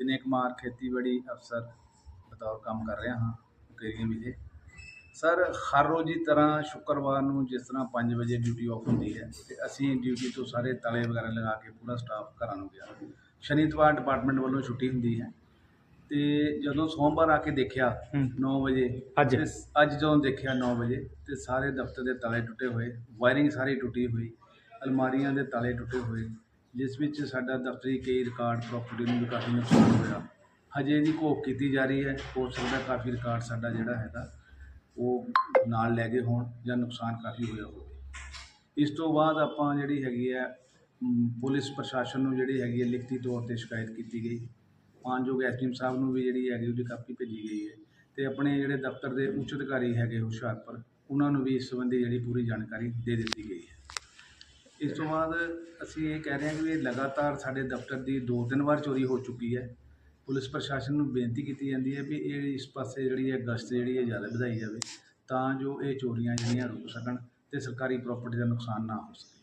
ਦਿਨੇ ਕੁਮਾਰ ਖੇਤੀਬਾੜੀ ਅਫਸਰ ਬਤੌਰ ਕੰਮ ਕਰ ਰਿਹਾ ਹਾਂ ਮੁਕੇਰੀਆਂ ਵਿਖੇ ਸਰ ਹਰ ਰੋਜ਼ ਦੀ ਤਰ੍ਹਾਂ ਸ਼ੁੱਕਰਵਾਰ ਨੂੰ ਜਿਸ ਤਰ੍ਹਾਂ 5 ਵਜੇ ਡਿਊਟੀ ਆਫ ਹੁੰਦੀ ਹੈ ਤੇ ਅਸੀਂ ਡਿਊਟੀ ਤੋਂ ਸਾਰੇ ਤਲੇ ਵਗੈਰਾ ਲਗਾ ਕੇ ਪੂਰਾ ਸਟਾਫ ਘਰਾਂ ਨੂੰ ਗਿਆ ਸ਼ਨੀਵਾਰ ਡਿਪਾਰਟਮੈਂਟ ਵੱਲੋਂ ਛੁੱਟੀ ਹੁੰਦੀ ਹੈ ਤੇ ਜਦੋਂ ਸੋਮਵਾਰ ਆ ਕੇ ਦੇਖਿਆ ਹੂੰ। 9 ਵਜੇ ਅੱਜ? ਅੱਜ ਜਦੋਂ ਦੇਖਿਆ 9 ਵਜੇ ਤੇ ਸਾਰੇ ਦਫ਼ਤਰ ਦੇ ਤਾਲੇ ਟੁੱਟੇ ਹੋਏ ਵਾਇਰਿੰਗ ਸਾਰੀ ਟੁੱਟੀ ਹੋਈ ਅਲਮਾਰੀਆਂ ਦੇ ਤਾਲੇ ਟੁੱਟੇ ਹੋਏ ਜਿਸ ਵਿੱਚ ਸਾਡਾ ਦਫ਼ਤਰੀ ਕਈ ਰਿਕਾਰਡ ਪ੍ਰਾਪਰਟੀ ਨੂੰ ਵੀ ਕਾਫੀ ਨੁਕਸਾਨ ਹੋਇਆ। ਹਜੇ ਦੀ ਘੋਖ ਕੀਤੀ ਜਾ ਰਹੀ ਹੈ। ਹੋ ਸਕਦਾ ਕਾਫੀ ਰਿਕਾਰਡ ਸਾਡਾ ਜਿਹੜਾ ਹੈਗਾ, ਉਹ ਨਾਲ ਲੈ ਗਏ ਹੋਣ ਜਾਂ ਨੁਕਸਾਨ ਕਾਫੀ ਹੋਇਆ ਹੋਵੇ। ਇਸ ਤੋਂ ਬਾਅਦ ਆਪਾਂ ਜਿਹੜੀ ਹੈਗੀ ਹੈ ਪੁਲਿਸ ਪ੍ਰਸ਼ਾਸਨ ਨੂੰ ਜਿਹੜੀ ਹੈਗੀ ਹੈ, ਲਿਖਤੀ ਤੌਰ ਤੇ ਸ਼ਿਕਾਇਤ ਕੀਤੀ ਗਈ। ਮਾਨਯੋਗ ਐਸਡੀਐਮ ਸਾਹਿਬ ਨੂੰ ਵੀ ਜਿਹੜੀ ਹੈਗੀ, ਉਹਦੀ ਕਾਪੀ ਭੇਜੀ ਗਈ ਹੈ। ਤੇ ਆਪਣੇ ਜਿਹੜੇ ਦਫ਼ਤਰ ਦੇ ਉੱਚ ਅਧਿਕਾਰੀ ਹੈਗੇ ਹੁਸ਼ਿਆਰਪੁਰ, ਉਹਨਾਂ ਨੂੰ ਵੀ ਇਸ ਸੰਬੰਧੀ ਜਿਹੜੀ ਪੂਰੀ ਜਾਣਕਾਰੀ ਦੇ ਦਿੱਤੀ ਗਈ। ਇਸ ਤੋਂ ਬਾਅਦ ਅਸੀਂ ਇਹ ਕਹਿ ਰਹੇ ਹਾਂ ਕਿ ਇਹ ਲਗਾਤਾਰ ਸਾਡੇ ਦਫ਼ਤਰ ਦੀ ਦੋ ਤਿੰਨ ਵਾਰ ਚੋਰੀ ਹੋ ਚੁੱਕੀ ਹੈ। ਪੁਲਿਸ ਪ੍ਰਸ਼ਾਸਨ ਨੂੰ ਬੇਨਤੀ ਕੀਤੀ ਜਾਂਦੀ ਹੈ ਵੀ ਇਹ ਇਸ ਪਾਸੇ ਜਿਹੜੀ ਹੈ ਗਸ਼ਤ ਜਿਹੜੀ ਹੈ ਜ਼ਿਆਦਾ ਵਧਾਈ ਜਾਵੇ ਤਾਂ ਜੋ ਇਹ ਚੋਰੀਆਂ ਜਿਹੜੀਆਂ ਰੁਕ ਸਕਣ ਤੇ ਸਰਕਾਰੀ ਪ੍ਰਾਪਰਟੀ ਦਾ ਨੁਕਸਾਨ ਨਾ ਹੋ ਸਕੇ।